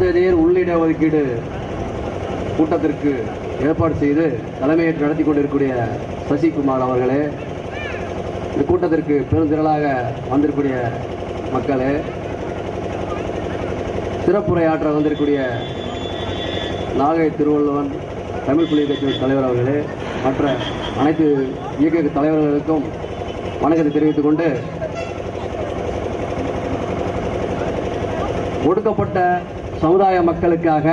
அருந்ததியர் உள்ளிட ஒதுக்கீடு கூட்டத்திற்கு ஏற்பாடு செய்து தலைமையேற்று நடத்தி கொண்டிருக்கக்கூடிய சசிகுமார் அவர்களே இந்த கூட்டத்திற்கு பெருந்திரளாக வந்திருக்கூடிய மக்களே சிறப்புரையாற்ற வந்திருக்கூடிய நாகை திருவள்ளுவன் தமிழ் புலி கட்சியின் தலைவர் அவர்களே மற்ற அனைத்து இயக்க தலைவர்களுக்கும் வணக்கத்தை தெரிவித்துக் கொண்டு ஒடுக்கப்பட்ட சமுதாய மக்களுக்காக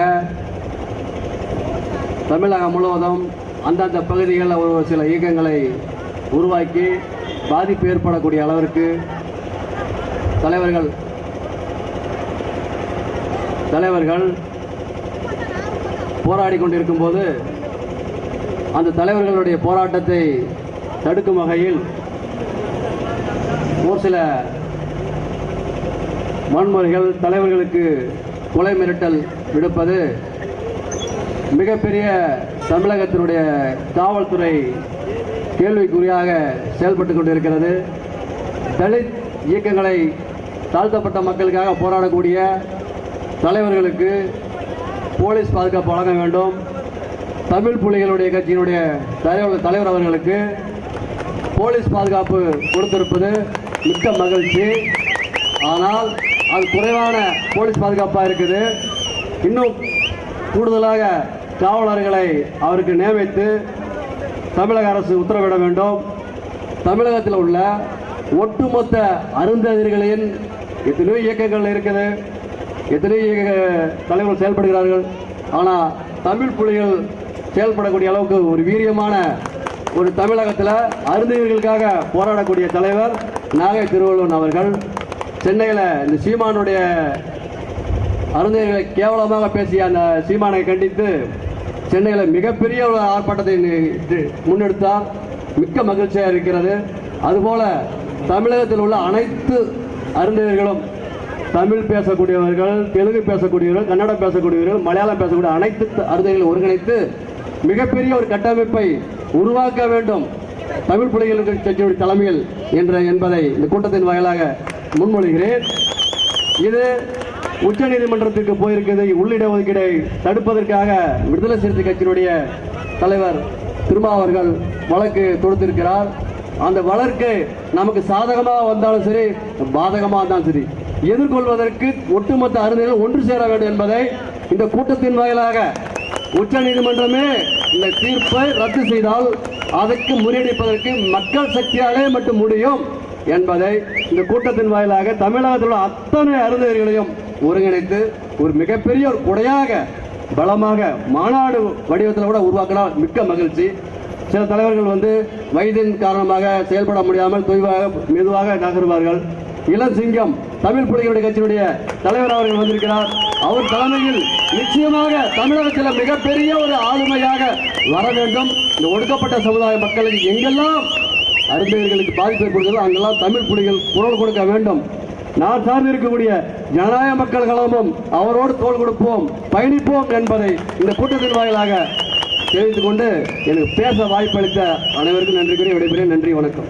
தமிழகம் முழுவதும் அந்தந்த பகுதிகளில் ஒரு சில இயக்கங்களை உருவாக்கி பாதிப்பு ஏற்படக்கூடிய அளவிற்கு தலைவர்கள் தலைவர்கள் போராடி கொண்டிருக்கும் போது அந்த தலைவர்களுடைய போராட்டத்தை தடுக்கும் வகையில் ஒரு சில வன்முறைகள் தலைவர்களுக்கு கொலை மிரட்டல் விடுப்பது மிகப்பெரிய தமிழகத்தினுடைய காவல்துறை கேள்விக்குறியாக செயல்பட்டு கொண்டிருக்கிறது. தலித் இயக்கங்களை தாழ்த்தப்பட்ட மக்களுக்காக போராடக்கூடிய தலைவர்களுக்கு போலீஸ் பாதுகாப்பு வழங்க வேண்டும். தமிழ் புலிகளுடைய கட்சியினுடைய தலைவர் தலைவர் அவர்களுக்கு போலீஸ் பாதுகாப்பு கொடுத்திருப்பது மிக்க மகிழ்ச்சி. ஆனால் அது குறைவான போலீஸ் பாதுகாப்பாக இருக்குது. இன்னும் கூடுதலாக காவலர்களை அவருக்கு நியமித்து தமிழக அரசு உத்தரவிட வேண்டும். தமிழகத்தில் உள்ள ஒட்டுமொத்த அருந்ததிர்களின் எத்தனையோ இயக்கங்கள் இருக்குது. எத்தனையோ இயக்க தலைவர்கள் செயல்படுகிறார்கள். ஆனால் தமிழ் புலிகள் செயல்படக்கூடிய அளவுக்கு ஒரு வீரியமான ஒரு தமிழகத்தில் அருந்ததிகளுக்காக போராடக்கூடிய தலைவர் நாகை திருவள்ளுவன் அவர்கள். சென்னையில் இந்த சீமானுடைய அருந்தைகளை கேவலமாக பேசிய அந்த சீமானை கண்டித்து சென்னையில் மிகப்பெரிய ஒரு ஆர்ப்பாட்டத்தை நி- முன்னெடுத்தார் மிக்க மகிழ்ச்சியாக இருக்கிறது. அதுபோல தமிழகத்தில் உள்ள அனைத்து அருந்தையர்களும் தமிழ் பேசக்கூடியவர்கள் தெலுங்கு பேசக்கூடியவர்கள் கன்னடம் பேசக்கூடியவர்கள் மலையாளம் பேசக்கூடிய அனைத்து அருந்தைகளை ஒருங்கிணைத்து மிகப்பெரிய ஒரு கட்டமைப்பை உருவாக்க வேண்டும். தமிழ் புலிகள் கட்சியுடைய தலைமையில் என்ற என்பதை இந்த கூட்டத்தின் வாயிலாக முன்மொழிகிறேன். இது உச்ச நீதிமன்றத்திற்கு போயிருக்கிறது. உள்ளிட ஒதுக்கீடை தடுப்பதற்காக விடுதலை சிறுத்தை கட்சியினுடைய தலைவர் திருமா அவர்கள் வழக்கு தொடுத்திருக்கிறார். அந்த வழக்கு நமக்கு சாதகமாக வந்தாலும் சரி பாதகமாக இருந்தாலும் சரி எதிர்கொள்வதற்கு ஒட்டுமொத்த அறிஞர்கள் ஒன்று சேர வேண்டும் என்பதை இந்த கூட்டத்தின் வாயிலாக உச்ச நீதிமன்றமே இந்த தீர்ப்பை ரத்து செய்தால் அதற்கு முறியடிப்பதற்கு மக்கள் சக்தியாலே மட்டும் முடியும் என்பதை இந்த கூட்டத்தின் வாயிலாக தமிழகத்தில் உள்ள அத்தனை அருந்ததிகளையும் ஒருங்கிணைத்து ஒரு மிகப்பெரிய ஒரு குடையாக பலமாக மாநாடு வடிவத்தில் கூட உருவாக்கினால் மிக்க மகிழ்ச்சி. சில தலைவர்கள் வந்து வயதின் காரணமாக செயல்பட முடியாமல் தொய்வாக மெதுவாக நகருவார்கள். இளசிங்கம் தமிழ் புலிகளுடைய கட்சியினுடைய தலைவர் அவர்கள் வந்திருக்கிறார். அவர் தலைமையில் நிச்சயமாக தமிழகத்தில் மிகப்பெரிய ஒரு ஆளுமையாக வர வேண்டும். இந்த ஒடுக்கப்பட்ட சமுதாய மக்களுக்கு எங்கெல்லாம் அறிஞர்களுக்கு பாதிப்பு ஏற்படுகிறதோ அங்கெல்லாம் தமிழ் புலிகள் குரல் கொடுக்க வேண்டும். நான் சார்ந்து இருக்கக்கூடிய ஜனநாயக மக்கள் கழகமும் அவரோடு தோல் கொடுப்போம் பயணிப்போம் என்பதை இந்த கூட்டத்தின் வாயிலாக தெரிவித்துக் கொண்டு எனக்கு பேச வாய்ப்பளித்த அனைவருக்கும் நன்றி கூறி விடைபெறேன் நன்றி வணக்கம்.